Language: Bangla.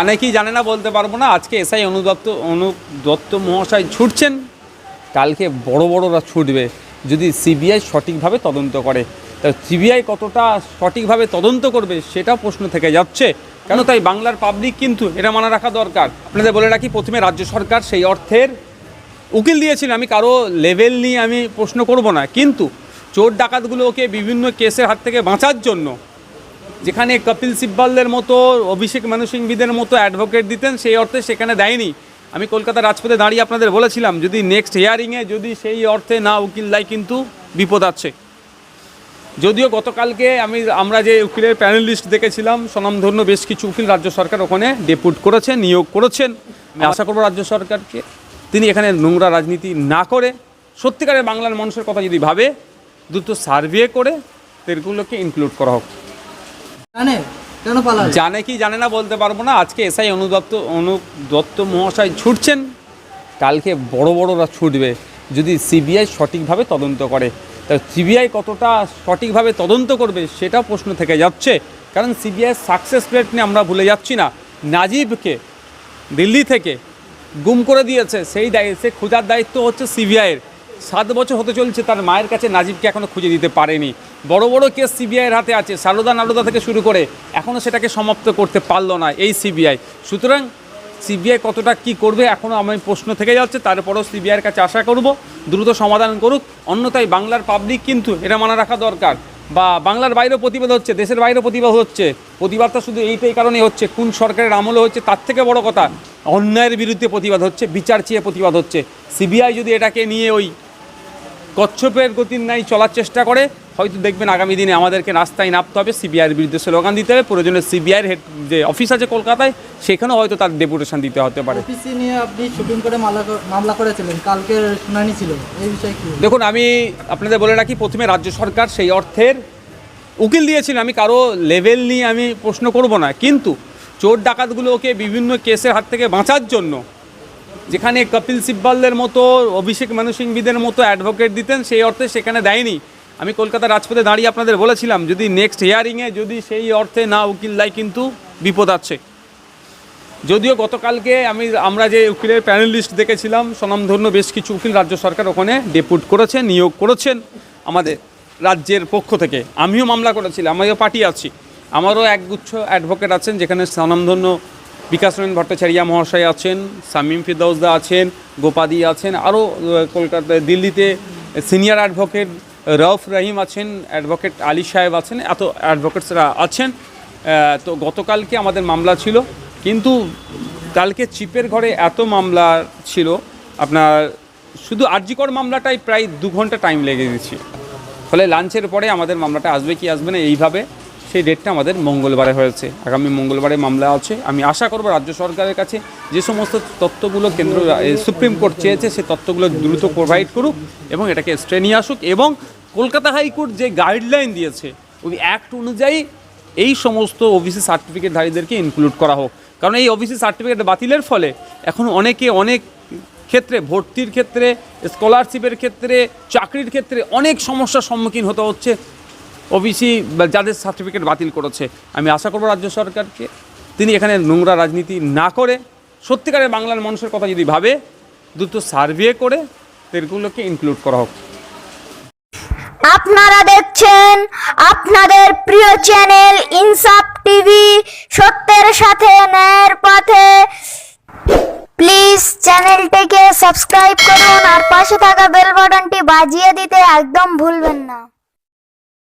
অনেকেই জানে না, বলতে পারব না। আজকে এসআই অনুদত্ত অনু দত্ত মহাশয় ছুটছেন। কালকে বড় বড়রা ছুটবে। যদি সিবিআই সঠিকভাবে তদন্ত করে, তা সিবিআই কতটা সঠিকভাবে তদন্ত করবে সেটা প্রশ্ন থেকে যাচ্ছে। কেন তাই বাংলার পাবলিক কিন্তু এটা মানা রাখা দরকার। আপনাদের বলে রাখি, প্রথমে রাজ্য সরকার সেই অর্থের উকিল দিয়েছিল। আমি কারও লেভেল নিয়ে আমি প্রশ্ন করব না। কিন্তু চোর ডাকাতগুলোকে বিভিন্ন কেসের হাত থেকে বাঁচার জন্য যেখানে কপিল সিব্বালদের মতো, অভিষেক মানু সিংবিদের মতো অ্যাডভোকেট দিতেন, সেই অর্থে সেখানে দেয়নি। আমি কলকাতা রাজপথে দাঁড়িয়ে আপনাদের বলেছিলাম, যদি নেক্সট হিয়ারিংয়ে যদি সেই অর্থে না উকিল দেয়, কিন্তু বিপদ আছে। যদিও গতকালকে আমি, আমরা যে উকিলের প্যানেলিস্ট দেখেছিলাম, স্বনামধন্য বেশ কিছু উকিল রাজ্য সরকার ওখানে ডেপুট করেছেন নিয়োগ করেছেন। আমি আশা করব রাজ্য সরকারকে তিনি এখানে নোংরা রাজনীতি না করে, সত্যিকারের বাংলার মানুষের কথা যদি ভাবে, দ্রুত সার্ভে করে এগুলোকে ইনক্লুড করা হোক। জানে? কি জানে না বলতে পারব না। আজকে এসআই অনুদত্ত, অনু দত্ত মহাশয় ছুটছেন। কালকে বড় বড়রা ছুটবে। যদি সিবিআই সঠিকভাবে তদন্ত করে, তা সিবিআই কতটা সঠিকভাবে তদন্ত করবে সেটা প্রশ্ন থেকে যাচ্ছে। কারণ সিবিআই সাকসেস রেট নিয়ে আমরা ভুলে যাচ্ছি না। নাজিবকে দিল্লি থেকে গুম করে দিয়েছে। সেই দায়, সে খোঁজার দায়িত্ব হচ্ছে সিবিআইয়ের। সাত বছর হতে চলছে, তার মায়ের কাছে নাজিবকে এখনও খুঁজে দিতে পারেনি। বড় বড় কেস সিবিআইয়ের হাতে আছে, সারদা নারদা থেকে শুরু করে এখনও সেটাকে সমাপ্ত করতে পারল না এই সিবিআই সুতরাং সিবিআই কতটা কি করবে এখনও আমি প্রশ্ন থেকে যাচ্ছে, তারপরেও সিবিআইয়ের কাছে আশা করব, দ্রুত সমাধান করুক। অন্যথায় বাংলার পাবলিক কিন্তু এটা মানা রাখা দরকার। বা বাংলার বাইরেও প্রতিবাদ হচ্ছে, দেশের বাইরেও প্রতিবাদ হচ্ছে। প্রতিবাদটা শুধু এইটাই কারণে হচ্ছে, কোন সরকারের আমলে হচ্ছে তার থেকে বড় কথা, অন্যায়ের বিরুদ্ধে প্রতিবাদ হচ্ছে, বিচার চেয়ে প্রতিবাদ হচ্ছে। সিবিআই যদি এটাকে নিয়ে ওই কচ্ছপের গতির নাই চলার চেষ্টা করে। হয়তো দেখবেন আগামী দিনে আমাদেরকে রাস্তায় নামতে হবে সিবিআইয়ের বিরুদ্ধে স্লোগান দিতে হবে। প্রয়োজনে সিবিআইয়ের হেড যে অফিস আছে কলকাতায় সেখানেও হয়তো তার ডেপুটেশন দিতে হতে পারে। নিয়ে আপনি সুপ্রিম কোর্টে মামলা করেছিলেন। কালকের শুনানি ছিল। এই বিষয়ে কি দেখুন আমি আপনাদের বলে রাখি প্রথমে রাজ্য সরকার সেই অর্থের উকিল দিয়েছিল আমি কারও লেভেল নিয়ে আমি প্রশ্ন করব না। কিন্তু চোর ডাকাতগুলোকে বিভিন্ন কেসের হাত থেকে বাঁচার জন্য যেখানে কপিল সিব্বালদের মতো, অভিষেক মানু সিংবিদের মতো অ্যাডভোকেট দিতেন, সেই অর্থে সেখানে দেয়নি। আমি কলকাতা রাজপথে দাঁড়িয়ে আপনাদের বলেছিলাম, যদি নেক্সট হিয়ারিংয়ে যদি সেই অর্থে না উকিল দেয় কিন্তু বিপদ আছে। যদিও গতকালকে আমি, আমরা যে উকিলের প্যানেলিস্ট দেখেছিলাম, স্বনামধন্য বেশ কিছু উকিল রাজ্য সরকার ওখানে ডেপুট করেছেন, নিয়োগ করেছেন আমাদের রাজ্যের পক্ষ থেকে। আমিও মামলা করেছিলাম, আমিও পার্টি আছি। আমারও একগুচ্ছ অ্যাডভোকেট আছেন, যেখানে স্বনামধন্য বিকাশ রঞ্জন ভট্টাচার্য মহাশয় আছেন, সামিম ফিরদৌসদা আছেন, গোপাদি আছেন আরও কলকাতায় দিল্লিতে সিনিয়র অ্যাডভোকেট রফ রহিম আছেন, অ্যাডভোকেট আলী সাহেব আছেন, এত অ্যাডভোকেটসরা আছেন। তো গতকালকে আমাদের মামলা ছিল, কিন্তু কালকে চিপের ঘরে এত মামলা ছিল, আপনার শুধু আরজিকর মামলাটাই প্রায় দু ঘণ্টা টাইম লেগে গেছে। ফলে লাঞ্চের পরে আমাদের মামলাটা আসবে কি আসবে না, এইভাবে সেই ডেটটা আমাদের মঙ্গলবারে হয়েছে। আগামী মঙ্গলবারে মামলা আছে। আমি আশা করব রাজ্য সরকারের কাছে যে সমস্ত তথ্যগুলো কেন্দ্র সুপ্রিম কোর্ট চেয়েছে সেই তথ্যগুলো দ্রুত প্রোভাইড করুক এবং এটাকে স্টে নিয়ে আসুক এবং কলকাতা হাইকোর্ট যে গাইডলাইন দিয়েছে, ওই অ্যাক্ট অনুযায়ী এই সমস্ত ওবিসি সার্টিফিকেটধারীদেরকে ইনক্লুড করা হোক। কারণ এই ওবিসি সার্টিফিকেট বাতিলের ফলে এখন অনেকে অনেক ক্ষেত্রে, ভর্তির ক্ষেত্রে স্কলারশিপের ক্ষেত্রে, চাকরির ক্ষেত্রে অনেক সমস্যার সম্মুখীন হতে হচ্ছে। ওবিসি যাদের সার্টিফিকেট বাতিল করেছে। আমি আশা করব রাজ্য সরকারকে। তিনি এখানে নোংরা রাজনীতি না করে, সত্যিকারের বাংলার মানুষের কথা যদি ভাবে, দ্রুত সার্ভে করে এগুলোকে ইনক্লুড করা হোক। আপনারা দেখছেন আপনাদের প্রিয় চ্যানেল ইনসাফ টিভি। সত্যের সাথে ন্যায়ের পথে। প্লিজ চ্যানেলটিকে সাবস্ক্রাইব করুন আর পাশে থাকা বেল বাটনটি বাজিয়ে দিতে একদম ভুলবেন না।